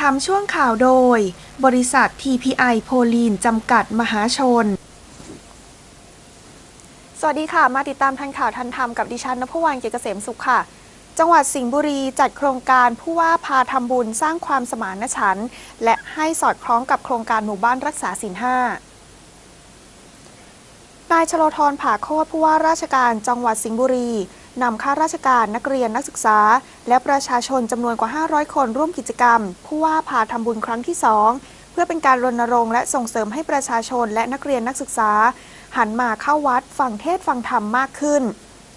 ทำช่วงข่าวโดย บริษัท TPI โพลีน จำกัดมหาชน สวัสดีค่ะ มาติดตามทันข่าวทันธรรมกับดิฉันนภวรรณเกียรติเกษมสุขค่ะ จังหวัดสิงห์บุรีจัดโครงการผู้ว่าพาทำบุญสร้างความสมานฉันท์และให้สอดคล้องกับโครงการหมู่บ้านรักษาศีลห้านายชโลธรผาโคตผู้ว่าราชการจังหวัดสิงห์บุรี นำข้าราชการนักเรียนนักศึกษา และประชาชนจำนวนกว่า 500 คนร่วมกิจกรรม ผู้ว่าพาทำบุญครั้งที่ 2 เพื่อเป็นการรณรงค์และส่งเสริมให้ประชาชนและนักเรียนนักศึกษา หันมาเข้าวัดฟังเทศฟังธรรมมากขึ้น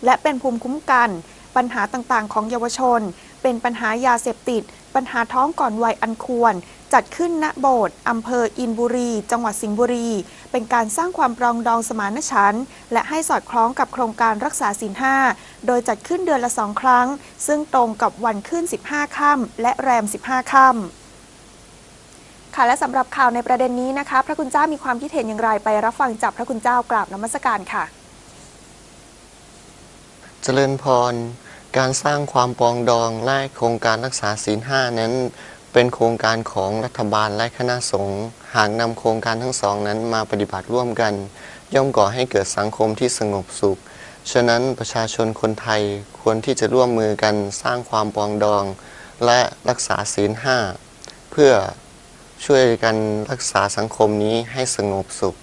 และเป็นภูมิคุ้มกัน ปัญหาต่างๆ ของเยาวชน เป็นปัญหายาเสพติด ปัญหาท้องก่อนวัยอันควร จัดขึ้นณโบสถ์อำเภออินบุรี จังหวัดสิงห์บุรี เป็นการสร้างความปรองดองสมานฉันท์และให้สอดคล้องกับโครงการรักษาศีลห้าโดยจัดขึ้นเดือนละสองครั้ง ซึ่งตรงกับวันขึ้น 15 ค่ำและแรม 15 ค่ำค่ะและสำหรับข่าวในประเด็นนี้นะคะ พระคุณเจ้ามีความคิดเห็นอย่างไรไปรับฟังจากพระคุณเจ้ากราบนมัสการค่ะ เจริญพร การสร้างความปองดองและโครงการรักษาศีลห้านั้น เป็นโครงการของรัฐบาลและคณะสงฆ์หากนำโครงการทั้งสองนั้นมาปฏิบัติร่วมกัน ย่อมก่อให้เกิดสังคมที่สงบสุข ฉะนั้นประชาชนคนไทยควรที่จะร่วมมือกันสร้างความปองดอง และรักษาศีลห้าเพื่อช่วยกันรักษาสังคมนี้ให้สงบสุข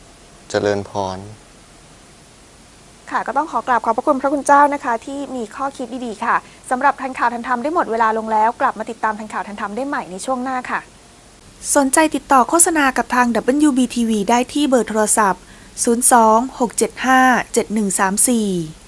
เจริญพร ค่ะก็ต้องขอกราบขอบพระคุณพระคุณเจ้านะคะ ที่มีข้อคิดดีๆค่ะสำหรับทันข่าวทันธรรมได้หมดเวลาลงแล้ว กลับมาติดตามทันข่าวทันธรรมได้ใหม่ในช่วงหน้าค่ะ สนใจติดต่อโฆษณากับทาง WBTV ได้ที่เบอร์โทรศัพท์ 02 675 7134